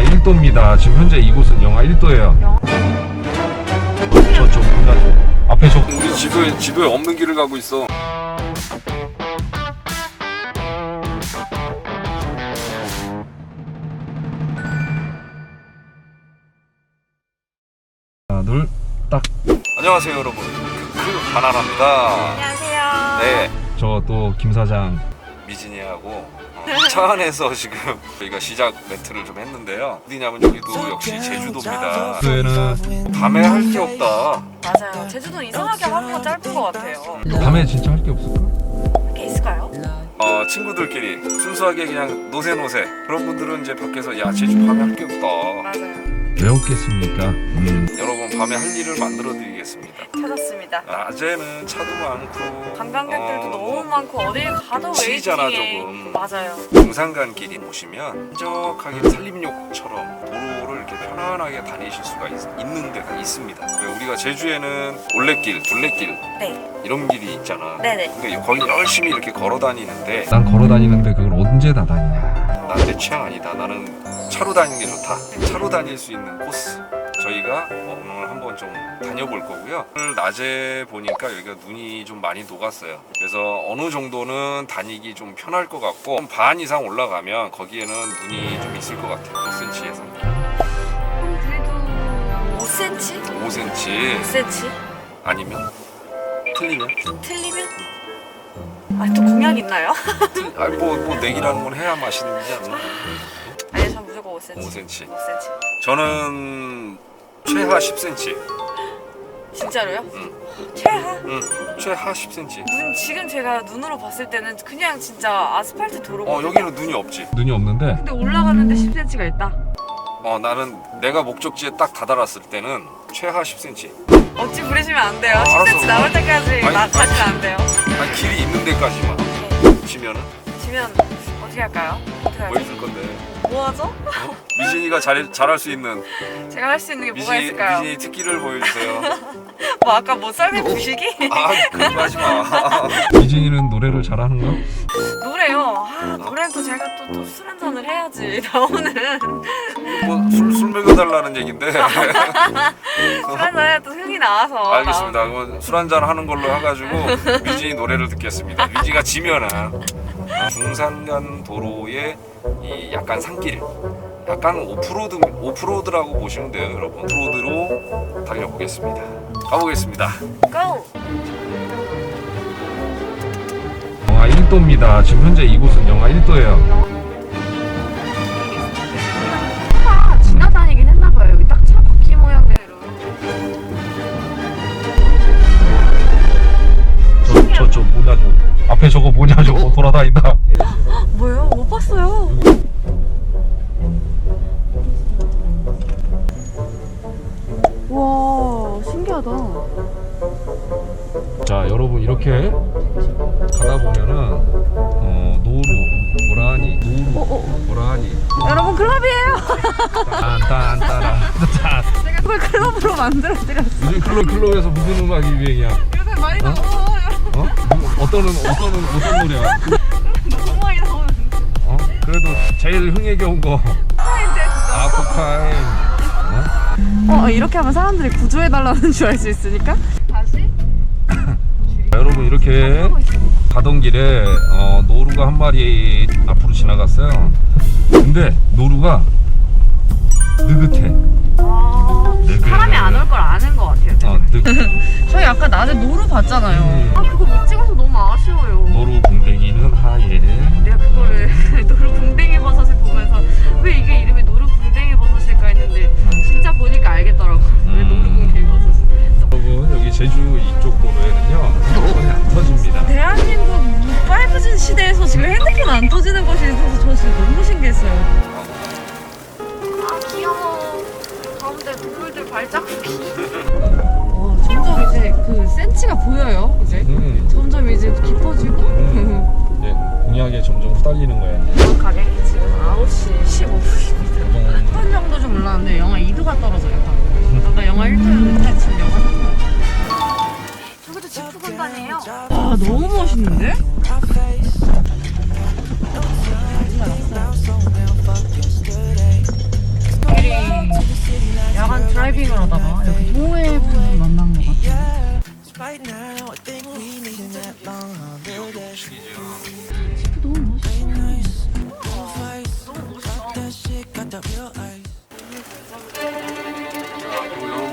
영하 1도입니다. 지금 현재 이곳은 영하 1도예요. 저쪽 보다 앞에 저 우리 지도에 지도에 없는 길을 가고 있어. 하나 둘 딱. 안녕하세요 여러분. 그 바나나입니다. 안녕하세요. 네. 저 또 김 사장 미진이하고 어, 차 안에서 지금 저희가 시작 멘트를 좀 했는데요. 어디냐면 여기도 역시 제주도입니다. 그에는 밤에 할 게 없다. 맞아요. 제주도는 이상하게 하루가 짧은 것 같아요. 밤에 진짜 할 게 없을까? 게 있을까요? 어, 친구들끼리 순수하게 그냥 노세노세 그런 분들은 이제 밖에서 야 제주 밤에 할 게 없다. 맞아요. 왜 없겠습니까? 음. 여러분 밤에 할 일을 만들어 드리겠습니다. 찾았습니다. 낮에는 차도 많고 관광객들도 어, 너무 많고 어딜 가도 웨이팅에 조금. 맞아요. 등산간 길이 보시면 한적하게 산림욕처럼 도로를 이렇게 편안하게 다니실 수가 있, 는 데가 있습니다. 왜 우리가 제주에는 올레길, 둘레길 네. 이런 길이 있잖아. 네네. 그러니까 거기 열심히 이렇게 걸어 다니는데 난 걸어 다니는데 그걸 언제 다 다니냐? 난 내 취향 아니다. 나는 차로 다니는 게 좋다. 차로 다닐 수 있는 코스. 저희가 어, 오늘 한번 좀 다녀볼 거고요. 오늘 낮에 보니까 여기가 눈이 좀 많이 녹았어요. 그래서 어느 정도는 다니기 좀 편할 것 같고 한반 이상 올라가면 거기에는 눈이 좀 있을 것 같아요. 몇 cm에서 한 그래도 5cm? 5cm 5cm? 아니면 틀리면 틀리면? 아, 또 공약 있나요? 아니 뭐 뭐 내기라는 건 해야 맛있는지? 아니, 전 무조건 5cm. 5cm. 5cm. 저는 최하 10cm. 진짜로요? 응. 최하? 응. 최하 10cm. 눈 지금 제가 눈으로 봤을 때는 그냥 진짜 아스팔트 도로고. 어 여기는 눈이 없지. 눈이 없는데 근데 올라가는데 10cm가 있다. 어 나는 내가 목적지에 딱 다다랐을 때는 최하 10cm. 어찌 부리시면 안 돼요. 아, 10cm 알았어. 나올 때까지 아니, 나 가시면 안 돼요. 아니 길이 있는 데까지만 네. 치면은 지면 어떻게 할까요? 어떻게 뭐 하죠? 있을 건데. 뭐 하죠? 어? 미진이가 잘 잘할 수 있는 제가 할 수 있는 게 뭐가 미진이 있을까요? 미진이 특기를 보여주세요. 뭐 아까 뭐 썰매 부시기? 아거 하지 마. 미진이는 노래를 잘하는가? 노래요. 아 노래는 또 제가 또 또 술 한잔을 해야지 나오는 뭐술술 먹여달라는 얘긴데. 술 한잔 해야 또 흥이 나와서 알겠습니다. 그럼 술 한잔 하는 걸로 해가지고 미진이 노래를 듣겠습니다. 미진이가 지면은 중산간 도로의 이 약간 산길, 약간 오프로드 오프로드라고 보시면 돼요, 여러분. 오프로드로 달려보겠습니다. 가보겠습니다. 나오고 영하 1도입니다. 지금 현재 이곳은 영하 1도예요. 앞에 저거 뭐냐 저거 돌아다닌다. 뭐예요? 못 봤어요 와 신기하다 자 여러분 이렇게 가다 보면은 어, 노루, 고라니, 노루, 고라니, 여러분 클럽이에요 딴딴따라 딴. 제가 그걸 클럽으로 만들어드렸어요 요즘 클럽 클럽에서 무슨 음악이 유행이야? 요새 많이 어? 나와요 어? 뭐, 어떤 어떤 어떤 노래야? 너무 많이 나오는 어? 그래도 제일 흥에 겨운 거. 아 코카인. 어? 어 이렇게 하면 사람들이 구조해 달라는 줄 알 수 있으니까 다시 자, 여러분 이렇게 가던 길에 어, 노루가 한 마리 앞으로 지나갔어요. 근데 노루가 느긋해. 아, 네, 사람이. 안 올 걸 아는 것 같아요 어, 느, 저희 아까 낮에 노루 봤잖아요 음. 아 그거 못 찍어서 너무 아쉬워요 노루 궁뎅이는 하얘. 내가 그거를 노루 궁뎅이 버섯을 보면서 동물들 발자국이 와 점점 이제 그 센치가 보여요 이제 음, 점점 이제 깊어지고 음. 이제 공약에 점점 후달리는 거야. 이제. 정확하게 지금 9시 15분입니다 요정 10분 정도 좀 올랐는데 영하 2도가 떨어져요 방금. 아까 영하 1도였는데 지금 영하 3도 저기도 지프건단이에요 와 너무 멋있는데? 캠핑을 하다가 여기 동호회 분을 만난 것 같아요.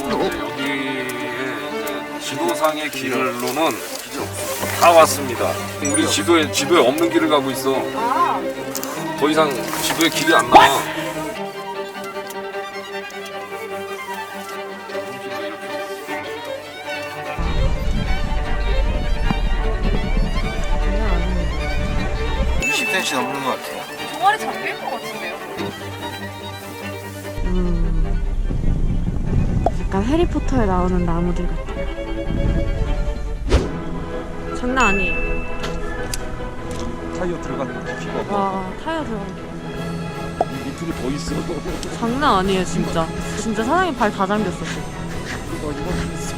여기에 지도상의 길로는 다 왔습니다. 우리 지도에 지도에 없는 길을 가고 있어. 더 이상 지도에 길이 안 나와. 10cm 넘는 것 같아요. 동아리 잡힐 것 같은데요? 음, 약간 해리포터에 나오는 나무들 같아요. 장난 아니에요. 타이어 들어가는 와 타이어 들어간 게 이 밑으로 더 있어. 장난 아니에요 진짜. 진짜 사장님 발 다 잠겼어. 이거 있어.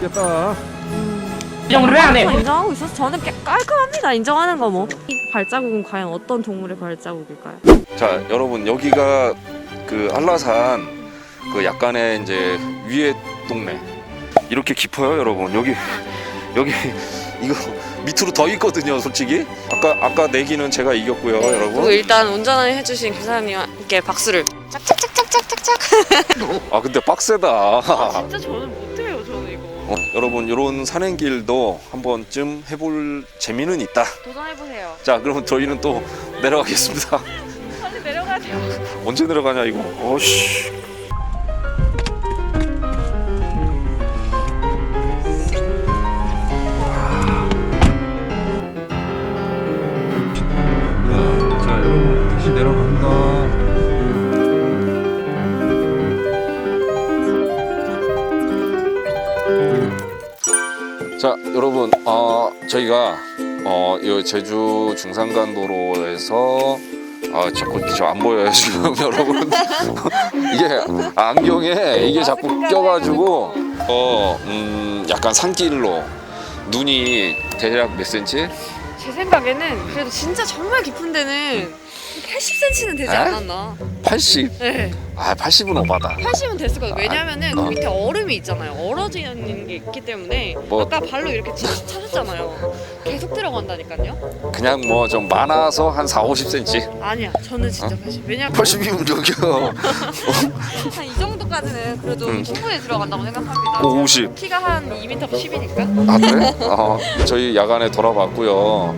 됐다. 인정을 해야 돼. 인정하고 있어서 저는 깨- 깔끔합니다. 인정하는 거 뭐. 이 발자국은 과연 어떤 동물의 발자국일까요? 자 여러분 여기가 그 한라산 그 약간의 이제 위에 동네 이렇게 깊어요 여러분 여기 여기 이거 밑으로 더 있거든요 솔직히 아까 아까 내기는 제가 이겼고요 그리고 여러분 일단 운전을 해주신 기사님께 박수를. 아 근데 빡세다 진짜 저는 이거. 어, 여러분 이런 산행길도 한 번쯤 해볼 재미는 있다 도전해보세요. 자 그러면 저희는 또 내려가겠습니다 빨리 내려가야 돼요. 언제 내려가냐 이거 어씨 자 여러분 어, 저희가 어, 이 제주 중산간도로에서 아 자꾸 저 안 보여요 지금 여러분 이게 안경에 이게 자꾸 껴가지고 어 음, 약간 산길로 눈이 대략 몇 센치? 제 생각에는 그래도 진짜 정말 깊은 데는 80cm는 되지 에? 않았나? 80? 네. 아 80은 오바다 80은 됐을 거예요. 왜냐면은 어. 그 밑에 얼음이 있잖아요. 얼어지는 게 있기 때문에 뭐- 아까 발로 이렇게 치- 차셨잖아요. 계속 들어간다니까요. 그냥 뭐 좀 많아서 한 4, 50cm 아니야, 저는 진짜 80. 왜냐면 80이면 저기요 한이 정도까지는 그래도 음. 충분히 들어간다고 생각합니다. 50 키가 한 2m 10이니까. 아 그래? 어, 저희 야간에 돌아봤고요.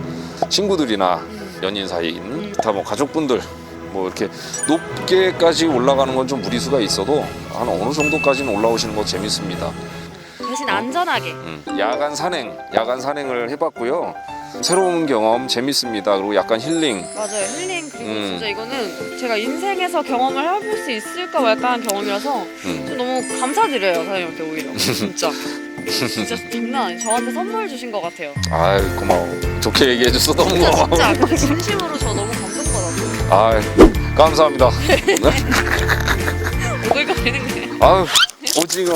친구들이나 연인 사이인 기타 뭐 가족분들 뭐 이렇게 높게까지 올라가는 건 좀 무리수가 있어도 한 어느 정도까지는 올라오시는 거 재밌습니다. 대신 안전하게. 음, 야간 산행, 야간 산행을 해봤고요. 새로운 경험 재밌습니다. 그리고 약간 힐링. 맞아요. 힐링 그리고 음. 진짜 이거는 제가 인생에서 경험을 해볼 수 있을까 말까 한 경험이라서 음. 저 너무 감사드려요 사장님한테 오히려 진짜 진짜 장난 아니에요 저한테 선물 주신 것 같아요 아 고마워. 좋게 얘기해줘서 너무 진짜 고마워. 진짜 진심으로 저 너무 감동받았어요 아 감사합니다. 아유 오징어.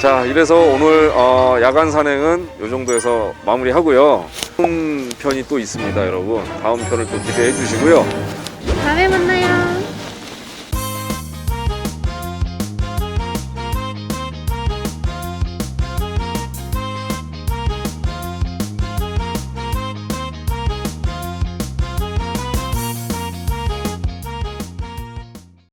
자 이래서 오늘 어, 야간 산행은 이 정도에서 마무리하고요. 다음 편이 또 있습니다 여러분. 다음 편을 또 기대해 주시고요